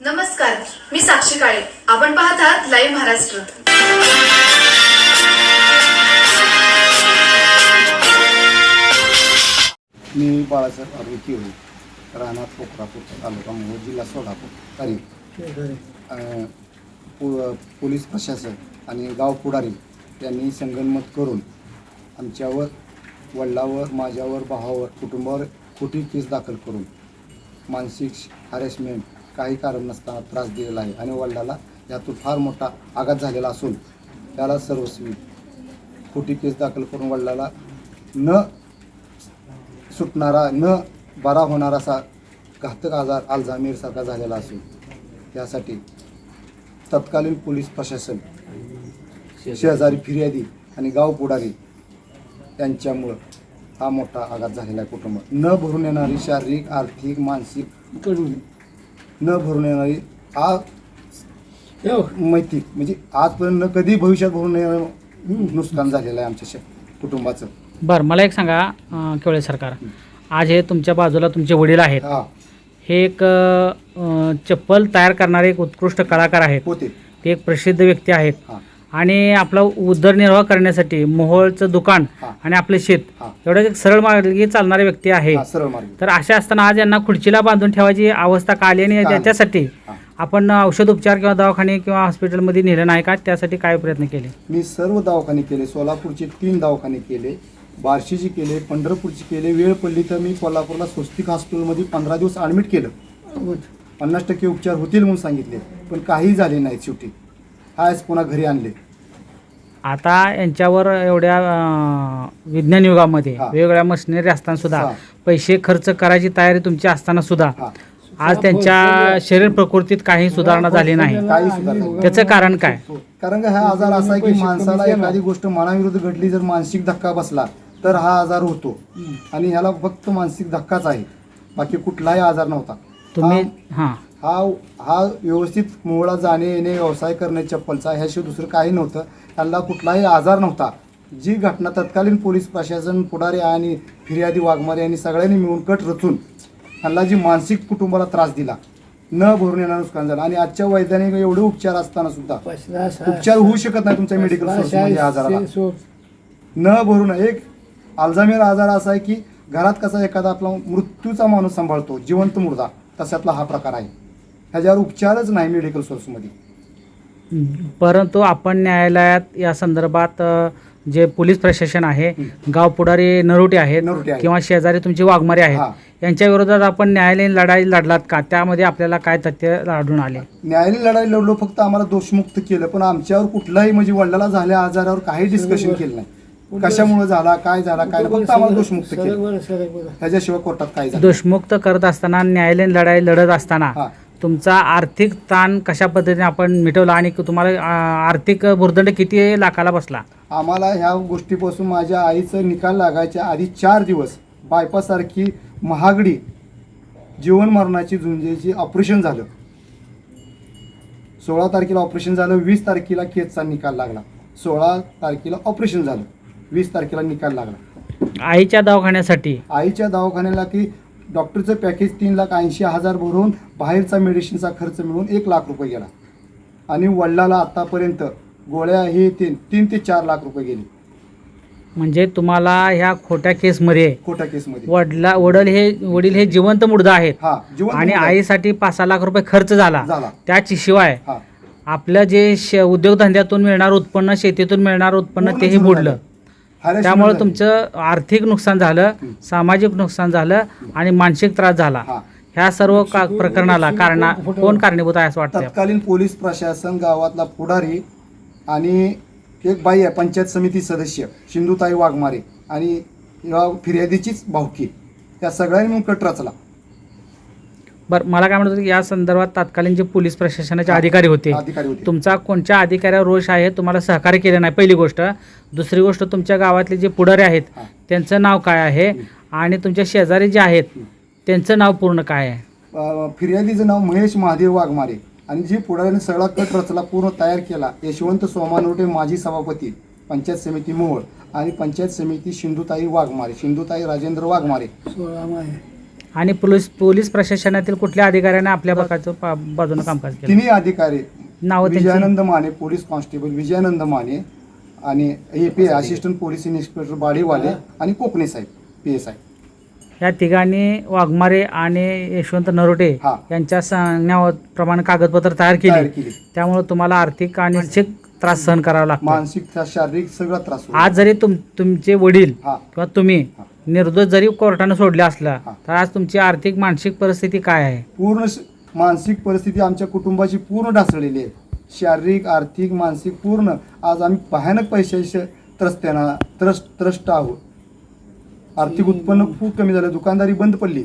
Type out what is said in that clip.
नमस्कार मी साक्षी काळे. आपण पाहत आहात लाईव्ह महाराष्ट्र. मी बाळासाहेब आरोग्य राहणार कोकरापूर तालुका मोहोळ जिल्हा सोलापूर तारीख. पो पोलीस प्रशासन आणि गाव पुढारी यांनी संगनमत करून आमच्यावर वडिलावर माझ्यावर भावावर कुटुंबावर खोटी केस दाखल करून मानसिक हॅरेसमेंट काही कारण नसताना त्रास दिलेला आहे. आणि वडिलाला यातून फार मोठा आघात झालेला असून त्याला सर्वस्वी खोटी केस दाखल करून वडिलाला न सुटणारा न बरा होणारा असा घातक आजार अल्झामेरसारखा झालेला असून त्यासाठी तत्कालीन पोलीस प्रशासन शेजारी फिर्यादी आणि गाव पुढारी यांच्यामुळं हा मोठा आघात झालेला आहे कुटुंब न भरून येणारी शारीरिक आर्थिक मानसिक न भरून येणारी आ मैत्री. म्हणजे आजपर्यंत कधी भविष्यात भरून येणारं नुकसान झालेलं आहे आमच्या कुटुंबाचं. बरं मला एक सांगा केवळे सरकार. आज हे तुमच्या बाजूला तुमचे वडील आहेत. हा. हे एक चप्पल तयार करणारे एक उत्कृष्ट कलाकार आहेत. होते. ते एक प्रसिद्ध व्यक्ती आहेत. हा. आणि आपला उदरनिर्वाह करण्यासाठी मोहोळचं दुकान हा. आणि आपले शेत. हा. एवढं एक सरळ मार्गी चालणारे व्यक्ती आहे. हा सरळ मार्ग. तर अशा असताना आज यांना खुर्चीला बांधून ठेवायची अवस्था का आली? आणि? त्याच्यासाठी हा. आपण औषध उपचार किंवा दवाखाने किंवा हॉस्पिटलमध्ये नेलं नाही का? त्यासाठी काय प्रयत्न केले? मी सर्व दवाखाने केले. सोलापूरचे तीन दवाखाने केले. बार्शीचे केले पंढरपूरचे केले. वेळ पडली तर मी कोल्हापूरला स्वस्तिक हॉस्पिटलमध्ये पंधरा दिवस ॲडमिट केलं. पन्नास टक्के उपचार होतील म्हणून सांगितले. पण काही झाले नाही शेवटी. आज पुन्हा घरी आणले. आता यांच्यावर एवढ्या अं, विज्ञान युगामध्ये हा. वेगवेगळ्या मशिनरी असताना सुद्धा हा. पैसे खर्च करायची तयारी तुमची असताना सुद्धा हा. आज त्यांच्या शरीर प्रकृतीत काही सुधारणा झाली नाही. काही सुद्धा त्याचं कारण काय? कारण का हा आजार असा आहे की माणसाला एखादी गोष्ट मनाविरुद्ध घडली जर मानसिक धक्का बसला तर हा आजार होतो. आणि ह्याला फक्त मानसिक धक्काच आहे. बाकी कुठलाही आजार नव्हता. तुम्ही हा- हा हा व्यवस्थित मोहळा जाणे येणे व्यवसाय करणे चप्पलचा ह्याशिवाय दुसरं काही नव्हतं. त्यांना कुठलाही आजार नव्हता. जी घटना तत्कालीन पोलीस प्रशासन पुढारी आणि फिर्यादी वाघमारे यांनी सगळ्यांनी मिळून कट रचून त्यांना जी मानसिक कुटुंबाला त्रास दिला न भरून येणार नुकसान झालं. आणि आजच्या वैज्ञानिक एवढे उपचार असताना सुद्धा उपचार होऊ शकत नाही तुमच्या मेडिकल आजाराला. न भरून एक अल्झामेर आजार असा आहे की घरात कसा एखादा आपला मृत्यूचा माणूस सांभाळतो जिवंत मुर्दा तशातला हा प्रकार आहे. ह्याच्यावर उपचारच नाही मेडिकल सोर्समध्ये परंतु आपण न्यायालयात या संदर्भात जे पोलीस प्रशासन आहे गाव पुढारी नरोटे आहेत. किंवा शेजारी तुमचे वाघमारे हा. आहेत यांच्या विरोधात आपण न्यायालयीन लढाई लढलात का? त्यामध्ये आपल्याला काय तथ्य आढळून आले? न्यायालयीन लढाई लढलो फक्त आम्हाला दोषमुक्त केलं पण आमच्यावर कुठलाही म्हणजे वडिलाला झाल्या आजारावर काही डिस्कशन केलं नाही. कशामुळे झाला काय झाला काय फक्त आम्हाला दोषमुक्त केलं. ह्याच्याशिवाय कोर्टात काय झालं दोषमुक्त करत असताना न्यायालयीन लढाई लढत असताना तुमचा आर्थिक ताण कशा पद्धतीने आपण मिटवला आणि तुम्हाला आर्थिक भुर्दंड किती लाखाला बसला? आम्हाला ह्या गोष्टीपासून माझ्या आईचं निकाल लागायच्या आधी चार दिवस बायपासारखी महागडी जीवन मरणाची झुंजेची ऑपरेशन झालं. सोळा तारखेला ऑपरेशन झालं वीस तारखेला केसचा निकाल लागला. सोळा तारखेला ऑपरेशन झालं वीस तारखेला निकाल लागला. आईच्या दवाखान्यासाठी? आईच्या दवाखान्याला की डॉक्टरचं पॅकेज तीन लाख ऐंशी हजार भरून बाहेरचा मेडिसिनचा खर्च मिळून एक लाख रुपये गेला. आणि वडिलाला आत्तापर्यंत गोळ्या हे तीन तीन ते चार लाख रुपये गेले. म्हणजे तुम्हाला ह्या खोट्या केसमध्ये खोट्या केसमध्ये. वडला वडील हे वडील हे जिवंत मुर्दा आहेत. हा आणि आईसाठी पाच सहा लाख रुपये खर्च झाला. झाला. त्याची शिवाय हा. आपलं जे श उद्योगधंद्यातून मिळणार उत्पन्न शेतीतून मिळणार उत्पन्न पूर्ण तेही बुडलं. त्यामुळे. तुमचं आर्थिक नुकसान झालं सामाजिक नुकसान झालं आणि मानसिक त्रास झाला. हा. ह्या सर्व का प्रकरणाला कारणा कोण कारणीभूत आहे असं वाटतं तत्कालीन पोलीस प्रशासन गावातला पुढारी आणि एक बाई आहे पंचायत समिती सदस्य सिंधुताई वाघमारे आणि या फिर्यादीचीच भावकी. त्या सगळ्यांनी मिळून कट रचला. बरं मला काय म्हणत होतं की या संदर्भात तत्कालीन जे पोलीस प्रशासनाचे हा. अधिकारी होते अधिकारी होते. तुमचा कोणत्या अधिकाऱ्यावर रोष आहे तुम्हाला सहकार्य केलं नाही पहिली गोष्ट. दुसरी गोष्ट तुमच्या गावातले जे पुढारी आहेत हा. त्यांचं नाव काय आहे आणि तुमच्या शेजारी जे आहेत त्यांचं नाव पूर्ण काय आहे? अं, फिर्यादीचं नाव महेश महादेव वाघमारे आणि जी पुढाऱ्याने सगळा कट रचला पूर्ण तयार केला यशवंत सोमानोटे माजी सभापती पंचायत समिती मोहोळ आणि पंचायत समिती सिंधुताई वाघमारे सिंधुताई राजेंद्र वाघमारे. आणि पोलीस पोलीस प्रशासनातील कुठल्या अधिकाऱ्याने आपल्या प्रकारचं पा- बाजूनं कामकाज केलं? तिन्ही अधिकारी नावं त्यांची? विजयानंद माने पोलीस कॉन्स्टेबल विजयानंद माने आणि A P assistant police inspector Badiwale आणि कोकणे साहेब पी एस आय या तिघांनी वाघमारे आणि यशवंत नरोटे हा. यांच्या सांगण्याप्रमाणे कागदपत्र तयार तयार केली केली. त्यामुळे तुम्हाला आर्थिक आणि मानसिक त्रास सहन करावा लागतो. मानसिक त्रास, शारीरिक सगळा त्रास होतो. आज जरी तुम तुमचे वडील हा. किंवा तुम्ही हा. निर्दोष जरी कोर्टानं सोडले असला हा. तर आज तुमची आर्थिक मानसिक परिस्थिती काय आहे? पूर्ण श- मानसिक परिस्थिती आमच्या कुटुंबाची पूर्ण ढासळलेली आहे. शारीरिक आर्थिक मानसिक पूर्ण. आज आम्ही भयानक पैशाचे त्रस्त्याना त्रस्त त्रस्त आहोत. आर्थिक उत्पन्न खूप कमी झालं. दुकानदारी बंद पडली.